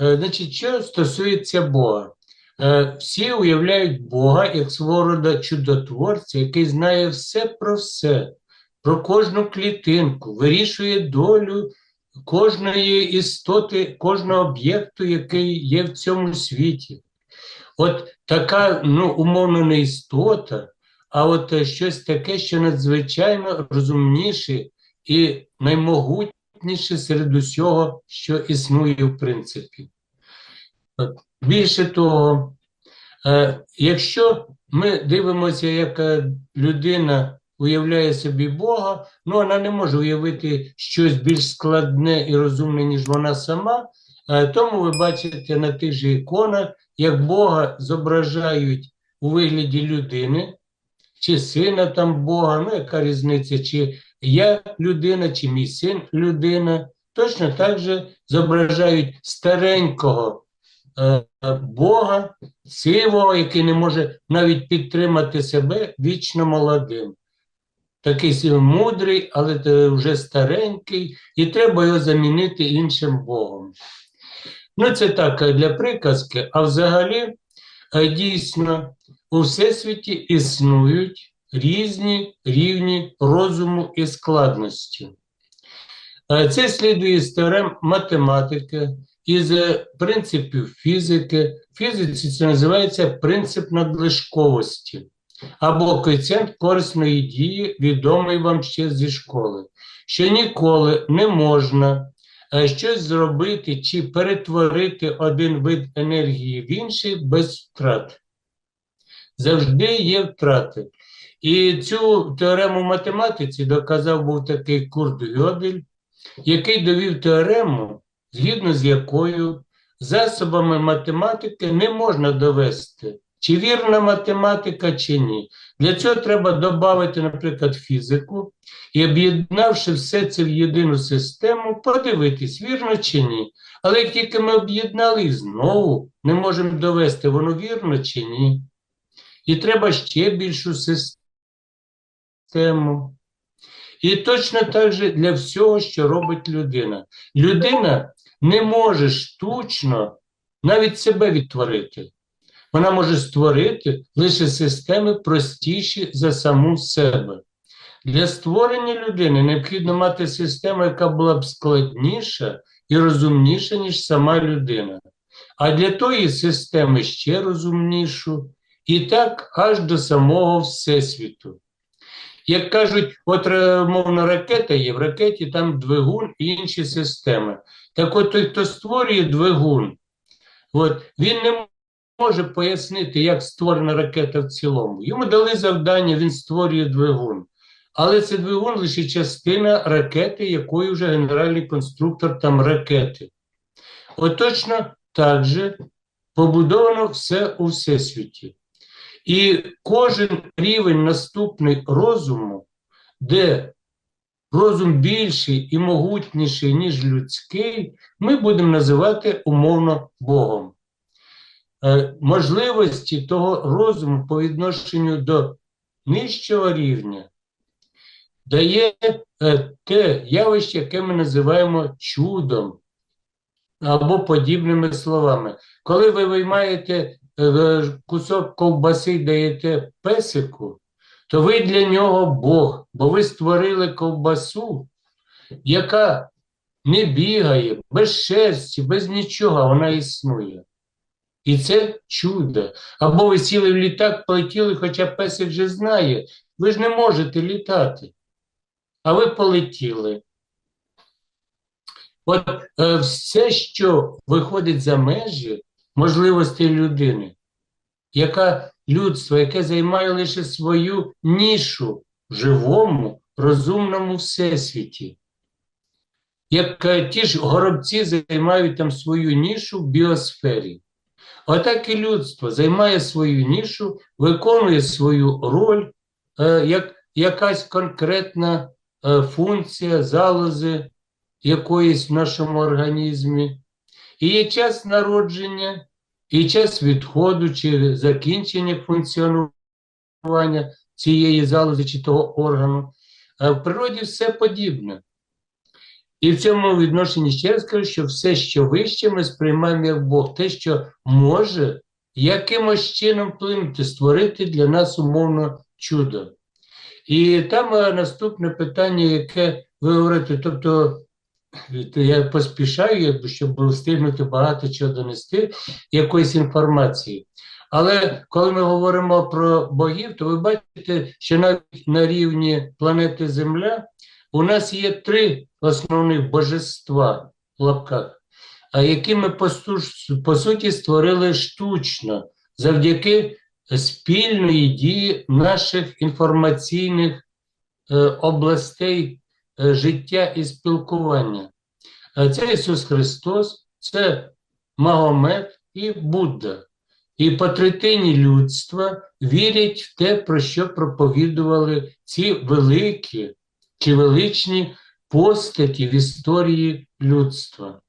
Е, Значить, що стосується Бога, Е, всі уявляють Бога як свого роду чудотворця, який знає все про все, про кожну клітинку, вирішує долю кожної істоти, кожного об'єкту, який є в цьому світі. От така, ну, умовно, не істота, а от е, щось таке, що надзвичайно розумніше і наймогутніше серед усього, що існує в принципі. Більше того, е, якщо ми дивимося, як е, людина уявляє собі Бога, ну вона не може уявити щось більш складне і розумне, ніж вона сама. Е, Тому ви бачите на тих же іконах, як Бога зображають у вигляді людини, чи сина там Бога, ну яка різниця, чи я людина, чи мій син людина. Точно так же зображають старенького е, Бога, сивого, який не може навіть підтримати себе вічно молодим. Такий мудрий, але вже старенький, і треба його замінити іншим Богом. Ну, це так е, для приказки, а взагалі е, дійсно у Всесвіті існують різні рівні розуму і складності. Е, Це слідує з теорем математики, із е, принципів фізики. В фізиці це називається принцип надлишковості або коефіцієнт корисної дії, відомий вам ще зі школи, що ніколи не можна е, щось зробити чи перетворити один вид енергії в інший без втрат. Завжди є втрати. І цю теорему математиці доказав був такий Курт Гьодель, який довів теорему, згідно з якою засобами математики не можна довести, чи вірна математика, чи ні. Для цього треба додати, наприклад, фізику і, об'єднавши все це в єдину систему, подивитись, вірно чи ні. Але як тільки ми об'єднали знову не можемо довести, воно вірно чи ні. І треба ще більшу систему. І точно так же для всього, що робить людина. Людина не може штучно навіть себе відтворити. Вона може створити лише системи простіші за саму себе. Для створення людини необхідно мати систему, яка була б складніша і розумніша, ніж сама людина. А для тої системи ще розумнішу, і так аж до самого Всесвіту. Як кажуть, от е, мовно ракета є, в ракеті там двигун і інші системи. Так от той, хто створює двигун, от, він не може пояснити, як створена ракета в цілому. Йому дали завдання, він створює двигун. Але це двигун лише частина ракети, якою вже генеральний конструктор там ракети. От точно так же побудовано все у всесвіті. І кожен рівень наступний розуму, де розум більший і могутніший, ніж людський, ми будемо називати умовно Богом. Е, можливості того розуму по відношенню до нижчого рівня дає е, те явище, яке ми називаємо чудом або подібними словами. Коли ви виймаєте кусок ковбаси даєте песику, то ви для нього Бог, бо ви створили ковбасу, яка не бігає, без шерсті, без нічого, вона існує. І це чудо. Або ви сіли в літак, полетіли, хоча песик вже знає, ви ж не можете літати. А ви полетіли. От е, все, що виходить за межі можливостей людини, яка людство, яке займає лише свою нішу в живому, розумному всесвіті. Як е, ті ж горобці займають там свою нішу в біосфері. Отак і людство займає свою нішу, виконує свою роль, е, як якась конкретна е, функція залози якоїсь в нашому організмі. І є час народження, і час відходу чи закінчення функціонування цієї залози чи того органу. А в природі все подібне. І в цьому відношенні ще раз кажу, що все, що вище, ми сприймаємо як Бог, те, що може якимось чином вплинути, створити для нас умовно чудо. І там е, наступне питання, яке ви говорите, тобто я поспішаю, якби, щоб встигнути багато чого донести, якоїсь інформації. Але коли ми говоримо про богів, то ви бачите, що навіть на рівні планети Земля у нас є три основних божества в лапках, які ми по, суті створили штучно завдяки спільної дії наших інформаційних е, областей життя і спілкування. Це Ісус Христос, це Магомед і Будда. І по третині людства вірять в те, про що проповідували ці великі чи величні постаті в історії людства.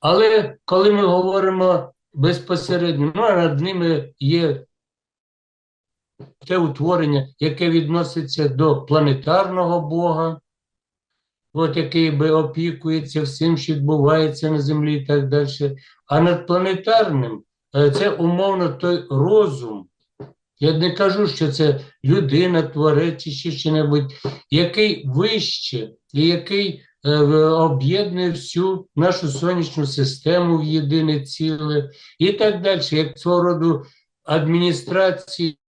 Але коли ми говоримо безпосередньо, ну над ними є те утворення, яке відноситься до планетарного Бога, от який би опікується всім, що відбувається на землі і так далі. А над планетарним е, це умовно той розум. Я не кажу, що це людина, творець чи ще що-небудь, який вище і який е, об'єднує всю нашу сонячну систему в єдине ціле, і так далі, як свого роду адміністрації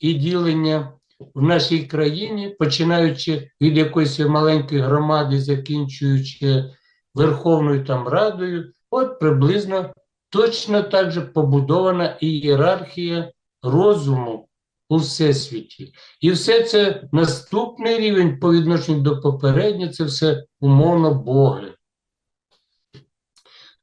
і ділення в нашій країні, починаючи від якоїсь маленької громади, закінчуючи Верховною там Радою, от приблизно точно так же побудована ієрархія розуму у всесвіті. І все це наступний рівень по відношенню до попереднього, це все умовно Боги.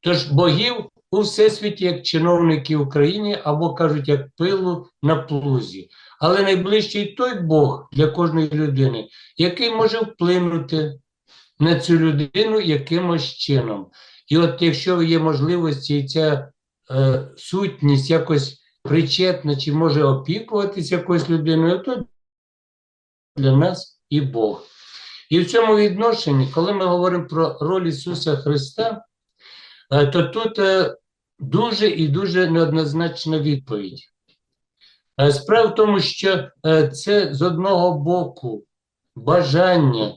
Тож богів у всесвіті як чиновники в Україні або кажуть, як пилу на плузі. Але найближчий той Бог для кожної людини, який може вплинути на цю людину якимось чином. І от якщо є можливості, і ця е, сутність якось причетна чи може опікуватися якоюсь людиною, то для нас і Бог. І в цьому відношенні, коли ми говоримо про роль Ісуса Христа, е, то тут е, дуже і дуже неоднозначна відповідь. Е, справа в тому, що це з одного боку бажання,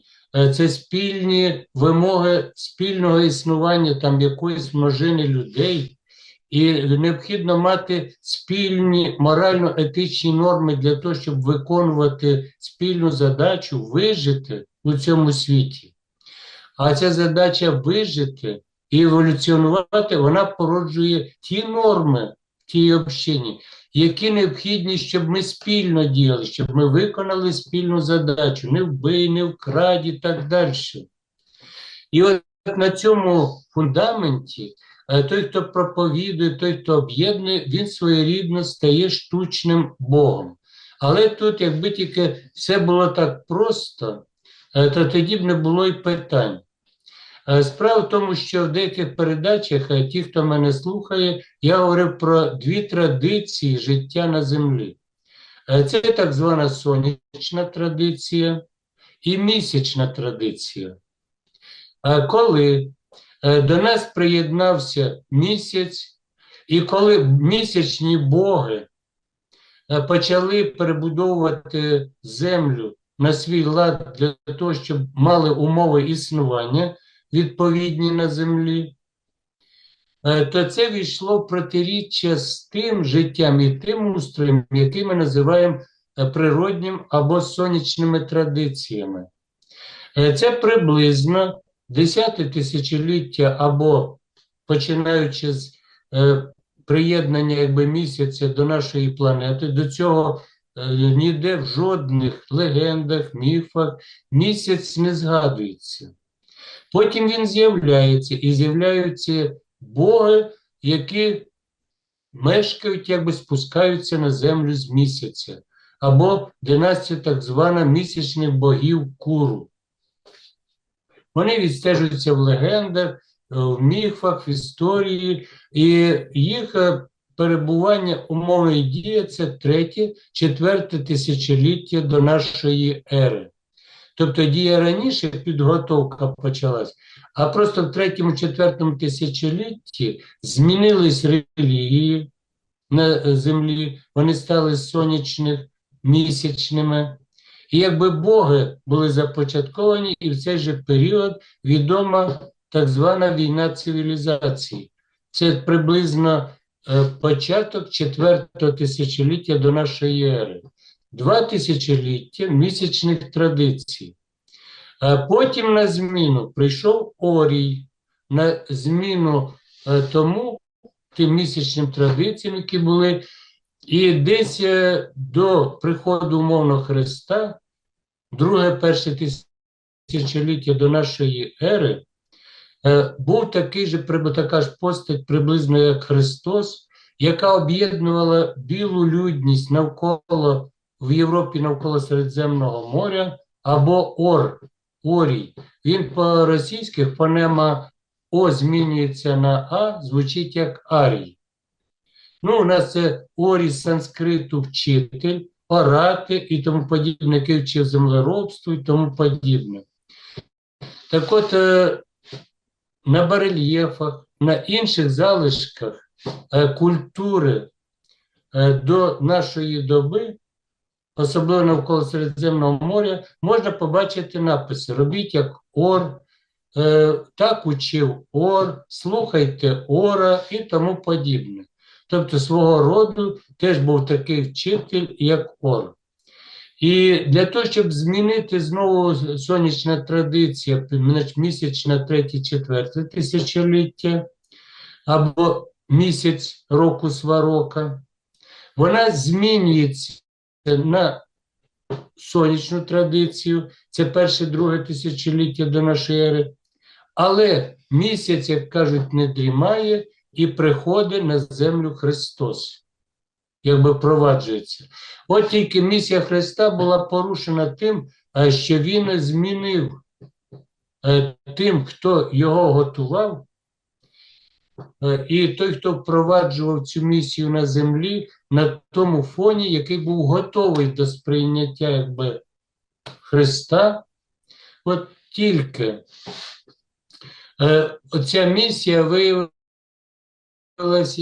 це спільні вимоги спільного існування там якоїсь множини людей, і необхідно мати спільні морально-етичні норми для того, щоб виконувати спільну задачу вижити у цьому світі. А ця задача вижити і еволюціонувати, вона породжує ті норми в тій общині, які необхідні, щоб ми спільно діяли, щоб ми виконали спільну задачу, не вбий, не вкраді і так далі. І от на цьому фундаменті той, хто проповідує, той, хто об'єднує, він своєрідно стає штучним Богом. Але тут, якби тільки все було так просто, е, то тоді б не було й питань. Е, справа в тому, що в деяких передачах, е, ті, хто мене слухає, я говорив про дві традиції життя на землі. Це так звана сонячна традиція і місячна традиція. Коли Е, до нас приєднався місяць, і коли місячні боги е, почали перебудовувати землю на свій лад для того, щоб мали умови існування відповідні на землі, е, то це війшло в протиріччя з тим життям і тим устроєм, який ми називаємо природнім або сонячними традиціями. Це приблизно десяте тисячоліття або починаючи з е, приєднання якби місяця до нашої планети, до цього е, ніде в жодних легендах, міфах місяць не згадується. Потім він з'являється і з'являються боги, які мешкають, якби спускаються на землю з місяця, або династія так звана місячних богів куру. Вони відстежуються в легендах, в міфах, в історії, і їх е, перебування умовної дії це третє, четверте тисячоліття до нашої ери. Тобто дія раніше підготовка почалась, а просто в третьому-четвертому тисячолітті змінились релігії на землі, вони стали сонячних, місячними. І якби боги були започатковані, і в цей же період відома так звана війна цивілізації. Це приблизно е, початок четвертого тисячоліття до нашої ери. Два тисячоліття місячних традицій. Потім на зміну прийшов Орій, на зміну е, тому тим місячним традиціям, які були. І десь е, до приходу умовно Христа, друге перше тисячоліття до нашої ери, е, був такий же, така ж постать приблизно як Христос, яка об'єднувала білу людність навколо в Європі навколо Середземного моря або Ор, Орій. Він по-російськи фонема О змінюється на А, звучить як Арій. Ну, у нас це Орій з санскриту вчитель, орати і тому подібне, який вчив землеробству і тому подібне. Так от, е, на барельєфах, на інших залишках е, культури е, до нашої доби, особливо навколо Середземного моря, можна побачити написи Робіть як ор, е, так учив ор, слухайте ора і тому подібне. Тобто свого роду теж був такий вчитель, як Ор. І для того, щоб змінити знову сонячна традиція, місячна третє, четверте тисячоліття, або місяць року сварока, вона змінюється на сонячну традицію, це перше, друге тисячоліття до нашої ери, але місяць, як кажуть, не дрімає і приходить на землю Христос, якби проваджується. От тільки місія Христа була порушена тим, що Він змінив е, тим, хто його готував, е, і той, хто впроваджував цю місію на землі, на тому фоні, який був готовий до сприйняття якби, Христа. От тільки е, оця місія виявилася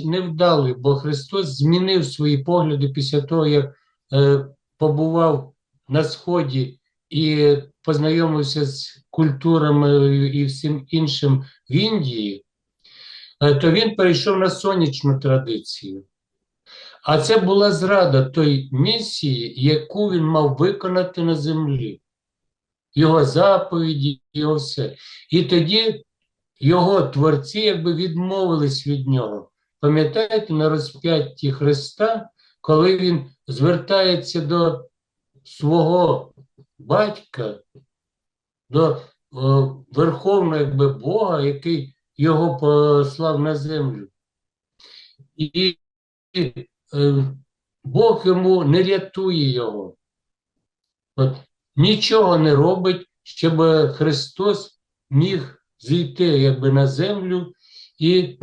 невдалою, бо Христос змінив свої погляди після того, як е, побував на Сході і познайомився з культурами і всім іншим в Індії, е, то він перейшов на сонячну традицію. А це була зрада той місії, яку він мав виконати на землі. Його заповіді, його все. І тоді його творці якби відмовились від нього. Пам'ятаєте, на розп'ятті Христа, коли він звертається до свого батька, до о, Верховного якби, Бога, який його послав на землю. І Бог йому не рятує його. От, нічого не робить, щоб Христос міг зійти якби на землю і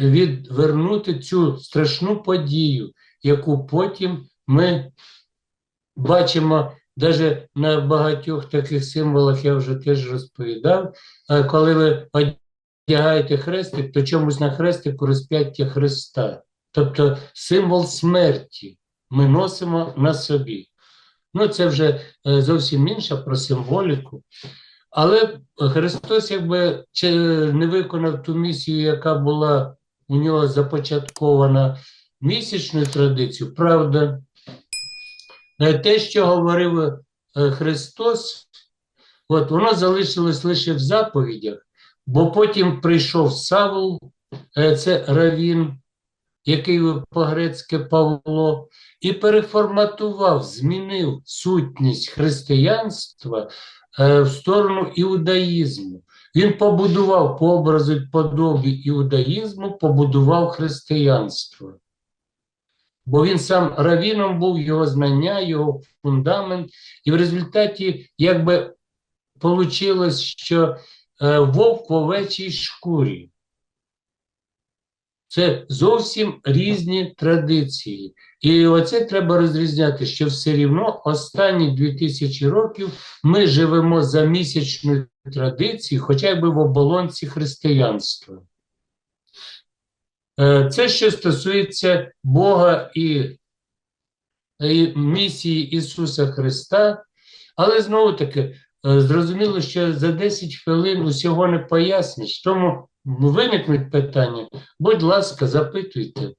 відвернути цю страшну подію, яку потім ми бачимо навіть на багатьох таких символах, я вже теж розповідав. е, Коли ви одягаєте хрестик, то чомусь на хрестику розп'яття Христа. Тобто символ смерті ми носимо на собі. Ну, це вже е, зовсім інше про символіку. Але Христос якби не виконав ту місію, яка була у нього започаткована місячною традицією, правда, е, те, що говорив е, Христос, от воно залишилось лише в заповідях, бо потім прийшов Савл, е, це Равін, який по-грецьки Павло, і переформатував, змінив сутність християнства е, в сторону іудаїзму. Він побудував по образу подобі іудаїзму, побудував християнство. Бо він сам равіном був, його знання, його фундамент, і в результаті, якби вийшло, що е, вовк в овечій шкурі. Це зовсім різні традиції. І оце треба розрізняти, що все рівно останні 2000 років ми живемо за місячною традицією, хоча б в оболонці християнства. Е, Це що стосується Бога і, і місії Ісуса Христа, але знову таки, е, зрозуміло, що за 10 хвилин усього не поясниш, тому виникнуть питання, будь ласка, запитуйте.